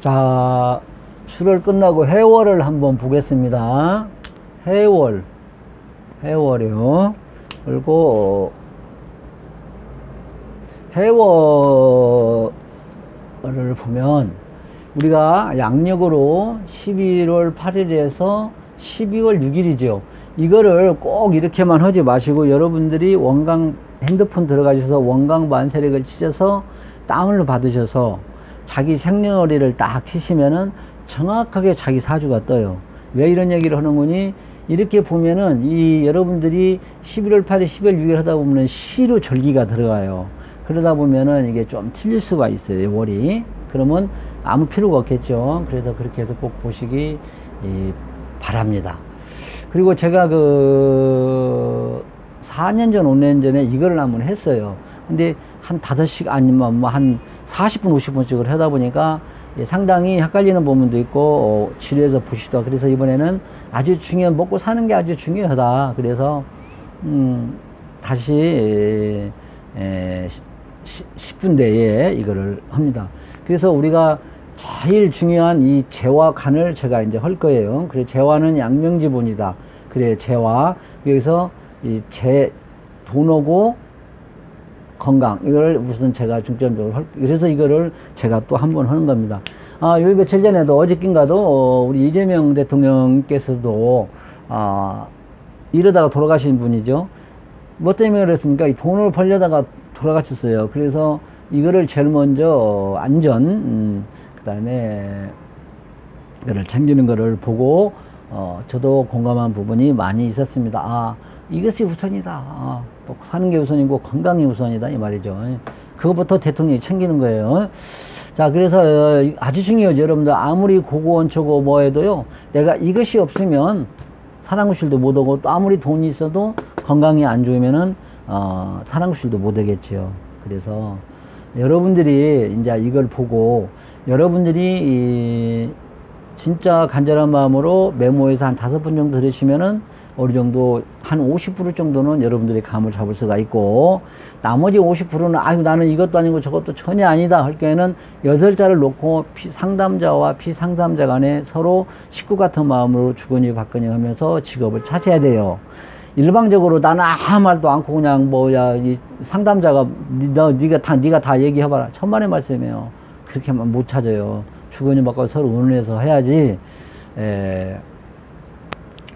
자, 수를 끝나고 해월을 한번 보겠습니다. 해월. 해월이요. 그리고 해월을 보면 우리가 양력으로 11월 8일에서 12월 6일이죠. 이거를 꼭 이렇게만 하지 마시고 여러분들이 원강 핸드폰 들어가셔서 원강 만세력을 치셔서 다운을 받으셔서 자기 생년월일을 딱 치시면은 정확하게 자기 사주가 떠요. 왜 이런 얘기를 하는 거니? 이렇게 보면은 이 여러분들이 11월 8일, 12월 6일 하다 보면은 시로 절기가 들어가요. 그러다 보면은 이게 좀 틀릴 수가 있어요. 월이. 그러면 아무 필요가 없겠죠. 그래서 그렇게 해서 꼭 보시기 이, 바랍니다. 그리고 제가 그 4년 전, 5년 전에 이거를 한번 했어요. 근데 한 5시간 아니면 뭐한 40분, 50분씩을 하다 보니까 예, 상당히 헷갈리는 부분도 있고 어, 지루해서 보시다. 그래서 이번에는 아주 중요한 먹고 사는 게 아주 중요하다. 그래서 음, 다시 에, 에, 10분 내에 이거를 합니다. 그래서 우리가 제일 중요한 이 재와 간을 제가 이제 할 거예요. 그래 재화는 양명지본이다. 그래 재화 여기서 이 재 돈하고 건강 이걸 우선 제가 중점적으로 할 그래서 이거를 제가 또 한 번 하는 겁니다. 아, 요 며칠 전에도 어저께인가도 어, 우리 이재명 대통령께서도 아, 이러다가 돌아가신 분이죠. 뭐 때문에 그랬습니까? 이 돈을 벌려다가 돌아가셨어요. 그래서 이거를 제일 먼저 어, 안전, 음, 그 다음에 이거를 챙기는 거를 보고 어, 저도 공감한 부분이 많이 있었습니다. 아, 이것이 우선이다. 아, 뭐 사는 게 우선이고 건강이 우선이다. 이 말이죠. 그것부터 대통령이 챙기는 거예요. 자, 그래서 어, 아주 중요하죠. 여러분들 아무리 고고원초고 뭐 해도요. 내가 이것이 없으면 사랑구실도 못 오고 또 아무리 돈이 있어도 건강이 안 좋으면은 어, 사랑구실도 못 오겠지요. 그래서 여러분들이 이제 이걸 보고 여러분들이 이 진짜 간절한 마음으로 메모해서 한 다섯 분 정도 들으시면은 어느 정도 한 50% 정도는 여러분들이 감을 잡을 수가 있고 나머지 50%는 아유 나는 이것도 아니고 저것도 전혀 아니다 할 경우에는 여덟 자를 놓고 피- 상담자와 피상담자 간에 서로 식구 같은 마음으로 주거니 받거니 하면서 직업을 찾아야 돼요. 일방적으로 나는 아무 말도 않고 그냥 뭐야 이 상담자가 니- 너 네가 다 네가 다 얘기해봐라 천만의 말씀이에요. 그렇게만 못 찾아요. 주거니 받고 서로 의논해서 해야지. 에,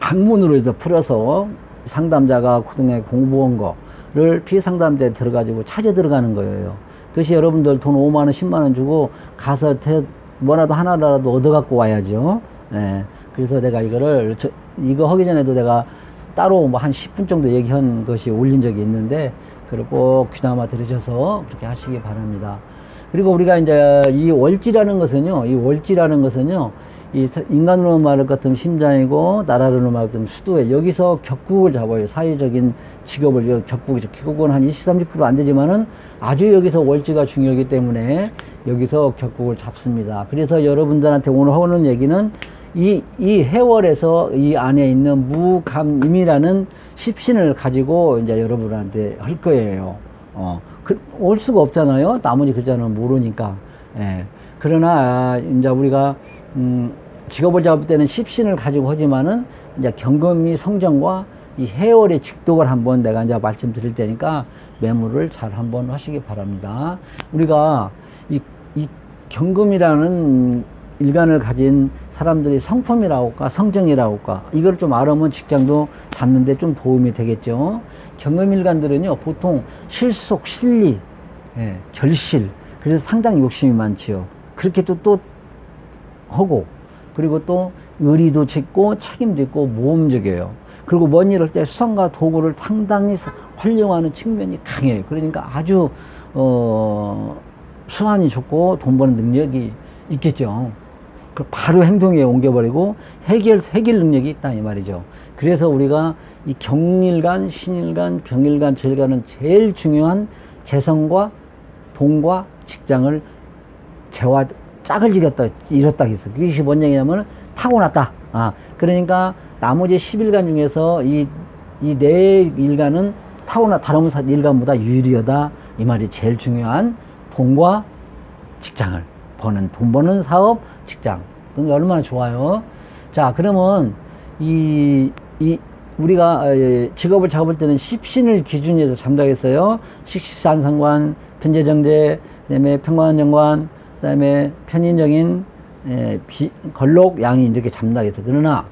학문으로 해서 풀어서 상담자가 그동안에 공부한 거를 피상담대에 들어가지고 찾아 들어가는 거예요. 그것이 여러분들 돈 5만원, 10만원 주고 가서 대, 뭐라도 하나라도 얻어갖고 와야죠. 예. 그래서 내가 이거를, 저, 이거 하기 전에도 내가 따로 뭐 한 10분 정도 얘기한 것이 올린 적이 있는데, 그걸 꼭 귀담아 들으셔서 그렇게 하시기 바랍니다. 그리고 우리가 이제 이 월지라는 것은요, 이 월지라는 것은요, 이 사- 인간으로 말할 것 같으면 심장이고 나라로 말할 것 같으면 수도에 여기서 격국을 잡아요. 사회적인 직업을 여- 격국이죠. 격국은 한 20, 30%안 되지만은 아주 여기서 월지가 중요하기 때문에 여기서 격국을 잡습니다. 그래서 여러분들한테 오늘 하는 얘기는 이, 이 해월에서 이 안에 있는 무감임이라는 십신을 가지고 이제 여러분한테 할 거예요. 어, 그, 올 수가 없잖아요. 나머지 글자는 모르니까. 예. 그러나, 이제 우리가, 음, 직업을 잡을 때는 십신을 가지고 하지만은, 이제 경금이 성정과 이 해월의 직독을 한번 내가 이제 말씀드릴 테니까 메모를 잘 한번 하시기 바랍니다. 우리가 이, 이 경금이라는 일간을 가진 사람들이 성품이라고 할까, 성정이라고 할까, 이걸 좀 알으면 직장도 잡는데 좀 도움이 되겠죠. 경금일간들은요, 보통 실속, 실리, 예, 결실, 그래서 상당히 욕심이 많지요. 그렇게 또, 또 하고, 그리고 또 의리도 짓고, 책임도 있고, 모험적이에요. 그리고 뭔 일을 할때 수성과 도구를 상당히 활용하는 측면이 강해요. 그러니까 아주, 어, 수완이 좋고 돈 버는 능력이 있겠죠. 그 바로 행동에 옮겨버리고 해결, 해결 능력이 있다, 이 말이죠. 그래서 우리가 이 경일간, 신일간, 병일간, 절간은 제일 중요한 재성과 돈과 직장을 재와 짝을 지겼다, 이뤘다 했어. 그것이 뭔 얘기냐면 타고났다. 아, 그러니까 나머지 10일간 중에서 이, 이 네 일간은 타고나, 다른 일간보다 유리하다. 이 말이 제일 중요한 돈과 직장을 버는 돈 버는 사업 직장 그럼 얼마나 좋아요. 자 그러면 이, 이 우리가 어, 직업을 잡을 때는 십신을 기준으로 해서 잠당했어요. 식식산상관, 편제정제, 그다음에 평관정관, 그다음에 편인정인, 에, 비, 걸록, 양인 이렇게 잠당했어. 그러나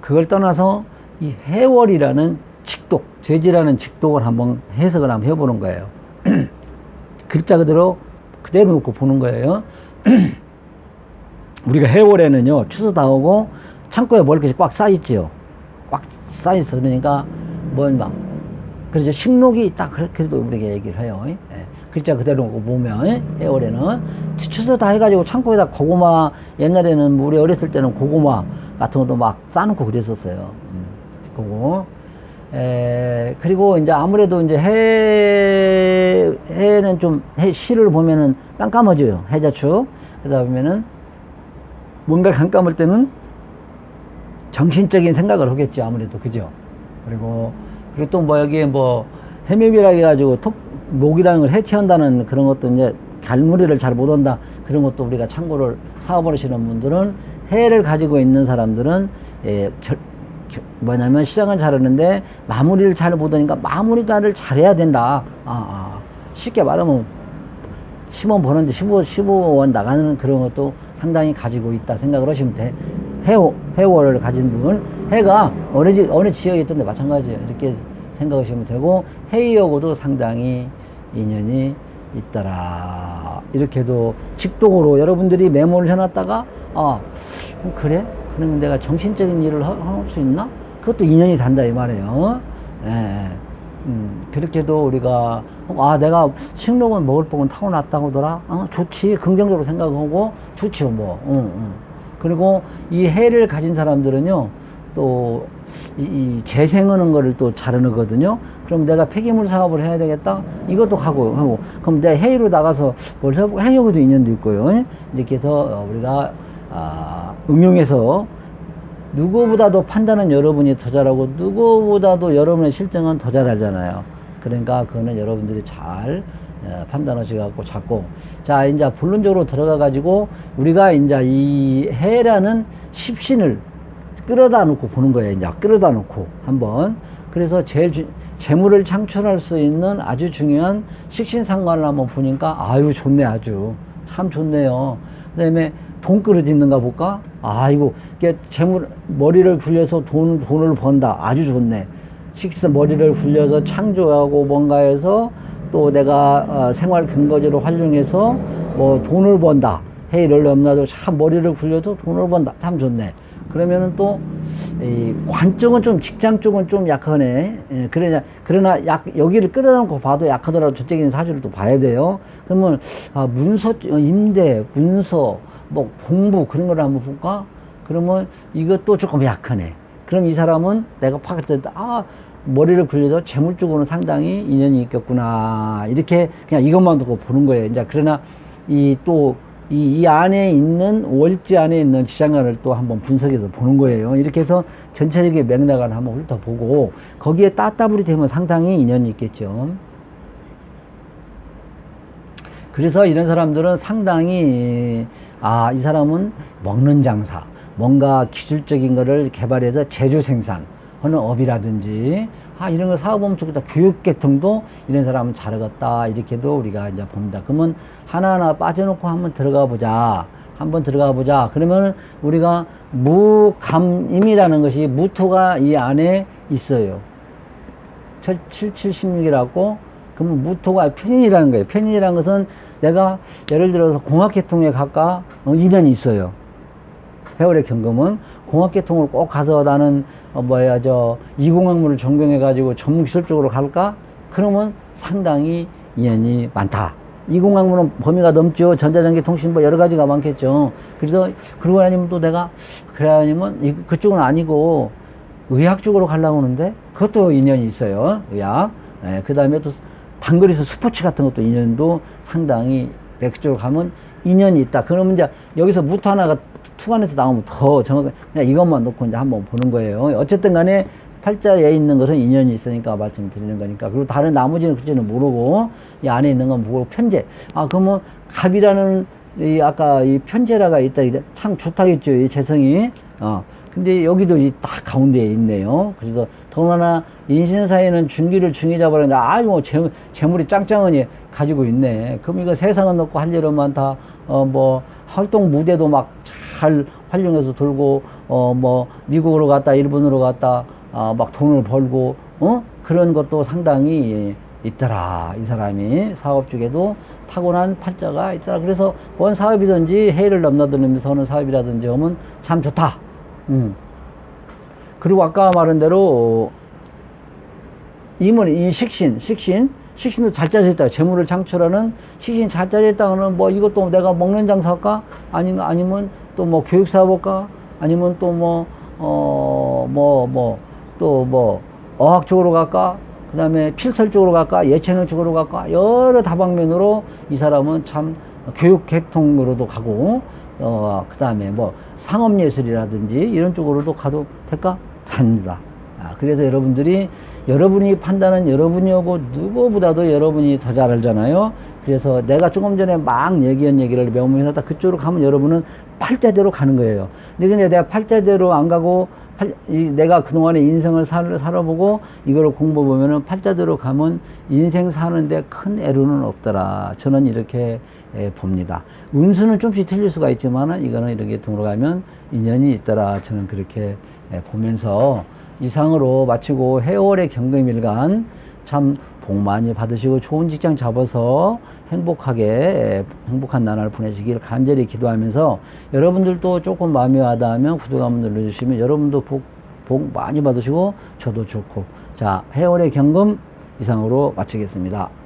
그걸 떠나서 이 해월이라는 직독, 죄지라는 직독을 한번 해석을 한번 해보는 거예요. 글자 그대로 그대로 놓고 보는 거예요. 우리가 해월에는요 추수 다 오고 창고에 먹을 것이 꽉 쌓였지요. 꽉 쌓였어. 그러니까 뭘막 그래서 식록이 딱 그래도 우리가 얘기를 해요. 예. 글자 그대로 보면 예. 해월에는 추- 추수 다 해가지고 창고에다 고구마 옛날에는 뭐 우리 어렸을 때는 고구마 같은 것도 막 싸놓고 그랬었어요. 음, 그거. 에, 그리고 이제 아무래도 이제 해, 해는 좀, 해, 시를 보면은 깜깜해져요. 해자축. 그러다 보면은 뭔가 깜깜할 때는 정신적인 생각을 하겠죠. 아무래도. 그죠? 그리고, 그리고 또 뭐 여기에 뭐 해묘비라 해가지고 톡, 목이라는 걸 해체한다는 그런 것도 이제 갈무리를 잘 못한다. 그런 것도 우리가 참고를 사업을 하시는 분들은 해를 가지고 있는 사람들은 예, 결, 겨- 뭐냐면 시장은 잘하는데 마무리를 잘 못하니까 마무리가를 잘해야 된다. 아, 아. 쉽게 말하면 10원 버는데 15, 15원 나가는 그런 것도 상당히 가지고 있다 생각을 하시면 돼. 해워, 해월을 가진 분은 해가 어느, 지, 어느 지역에 있던데 마찬가지예요. 이렇게 생각하시면 되고 해이하고도 상당히 인연이 있더라. 이렇게도 직독으로 여러분들이 메모를 해놨다가 아 음, 그래? 그러면 내가 정신적인 일을 하- 할수 있나? 그것도 인연이 단다 이 말이에요. 예, 예. 음, 그렇게도 우리가 아 내가 식록은 먹을 복은 타고났다고더라. 어, 좋지 긍정적으로 생각하고 좋지요 뭐. 응, 응. 그리고 이 해를 가진 사람들은요 또 이, 이 재생하는 거를 또 잘하거든요. 그럼 내가 폐기물 사업을 해야 되겠다. 이것도 하고 하고 그럼 내 해외로 나가서 뭘 해보고 해외도 인연도 있고요. 예? 이렇게 해서 어, 우리가 아, 응용해서 누구보다도 판단은 여러분이 더 잘하고 누구보다도 여러분의 실정은 더 잘하잖아요. 그러니까 그거는 여러분들이 잘 어, 판단하셔갖고 잡고 자 이제 본론적으로 들어가 가지고 우리가 이제 이 해라는 십신을 끌어다 놓고 보는 거예요. 이제 끌어다 놓고 한번 그래서 제일 주, 재물을 창출할 수 있는 아주 중요한 식신상관을 한번 보니까 아유 좋네 아주 참 좋네요. 그다음에 돈그릇 있는가 볼까? 아이고 이게 재물 머리를 굴려서 돈 돈을 번다 아주 좋네. 식사 머리를 굴려서 창조하고 뭔가 해서 또 내가 어, 생활 근거지로 활용해서 뭐 돈을 번다. 해를 넘나도 참 머리를 굴려도 돈을 번다. 참 좋네. 그러면은 또, 이 관쪽은 좀, 직장 쪽은 좀 약하네. 예, 그러냐, 그러나 약, 여기를 끌어놓고 봐도 약하더라도 있는 사주를 또 봐야 돼요. 그러면, 아, 문서, 어, 임대, 문서, 뭐, 공부, 그런 걸 한번 볼까? 그러면 이것도 조금 약하네. 그럼 이 사람은 내가 파악했을 때, 아, 머리를 굴려도 재물 쪽으로는 상당히 인연이 있겠구나. 이렇게 그냥 이것만 두고 보는 거예요. 이제 그러나 이 또, 이, 이 안에 있는 월지 안에 있는 지장간을 또 한번 분석해서 보는 거예요. 이렇게 해서 전체적인 맥락을 한번 훑어보고 거기에 따따블이 되면 상당히 인연이 있겠죠. 그래서 이런 사람들은 상당히 아, 이 사람은 먹는 장사, 뭔가 기술적인 거를 개발해서 제조 생산 하는 업이라든지 아, 이런 거 사업하면 좋겠다. 교육 계통도 이런 사람은 잘하겠다. 이렇게도 우리가 이제 봅니다. 그러면 하나하나 빠져놓고 한번 들어가 보자. 한번 들어가 보자. 그러면 우리가 무감임이라는 것이 무토가 이 안에 있어요. 7776이라고 그러면 무토가 편인이라는 거예요. 편인이라는 것은 내가 예를 들어서 공학계통에 가까 어, 인연이 있어요. 회월의 경금은 공학계통을 꼭 가서 나는 어, 뭐야 저 이공학문을 전공해 가지고 전문기술 쪽으로 갈까? 그러면 상당히 인연이 많다. 이공학문은 범위가 넘죠. 전자전기 통신 뭐 여러 가지가 많겠죠. 그래서 그러고 아니면 또 내가 그래 아니면 이- 그쪽은 아니고 의학 쪽으로 가려고 하는데 그것도 인연이 있어요. 의학. 예, 그 다음에 또 단거리에서 스포츠 같은 것도 인연도 상당히 내 그쪽으로 가면 인연이 있다. 그러면 이제 여기서 무토 하나가 투간에서 나오면 더 정확하게 그냥 이것만 놓고 이제 한번 보는 거예요. 어쨌든 간에 팔자에 있는 것은 인연이 있으니까 말씀드리는 거니까. 그리고 다른 나머지는 그지는 모르고 이 안에 있는 건 모르고 편제. 아 그러면 갑이라는 이 아까 이 편제라가 있다 이래 참 좋다겠죠 이 재성이. 어 근데 여기도 이 딱 가운데에 있네요. 그래서 더구나 인신사에는 중기를 중히 잡아라는데 아유 뭐 재, 재물이 짱짱하니 가지고 있네. 그럼 이거 세상은 넣고 할 일은 많다. 어뭐 활동 무대도 막 잘 활용해서 돌고 어 뭐 미국으로 갔다 일본으로 갔다 아막 돈을 벌고 어? 그런 것도 상당히 있더라 이 사람이. 사업 쪽에도 타고난 팔자가 있더라. 그래서 뭔 사업이든지 해를 넘나들면서 하는 사업이라든지 하면 참 좋다. 음. 그리고 아까 말한 대로 임은 이 식신, 식신, 식신도 잘 짜졌다. 재물을 창출하는 식신 잘 짜졌다는 뭐 이것도 내가 먹는 장사 할까? 아니, 아니면 또 뭐 교육 사업 할까? 아니면 또 뭐, 어, 뭐, 뭐, 또 뭐, 어학 쪽으로 갈까? 그 다음에 필설 쪽으로 갈까? 예체능 쪽으로 갈까? 여러 다방면으로 이 사람은 참 교육 계통으로도 가고, 어, 그 다음에 뭐 상업 예술이라든지 이런 쪽으로도 가도 될까? 됩니다. 아, 그래서 여러분들이 여러분이 판단은 여러분이 하고 누구보다도 여러분이 더 잘 알잖아요. 그래서 내가 조금 전에 막 얘기한 얘기를 명문하다 그쪽으로 가면 여러분은 팔자대로 가는 거예요. 근데 근데 내가 팔자대로 안 가고 팔, 이, 내가 그동안의 인생을 살, 살아보고 이거를 공부해보면은 팔자대로 가면 인생 사는데 큰 애로는 없더라. 저는 이렇게 에, 봅니다. 운수는 좀씩 틀릴 수가 있지만은 이거는 이렇게 돌아가면 인연이 있더라. 저는 그렇게 에, 보면서 이상으로 마치고 해월의 경금일간 참 복 많이 받으시고 좋은 직장 잡아서 행복하게 에, 행복한 나날 보내시길 간절히 기도하면서 여러분들도 조금 마음이 와닿으면 구독 한번 눌러주시면 여러분도 복, 복 많이 받으시고 저도 좋고 자 해월의 경금 이상으로 마치겠습니다.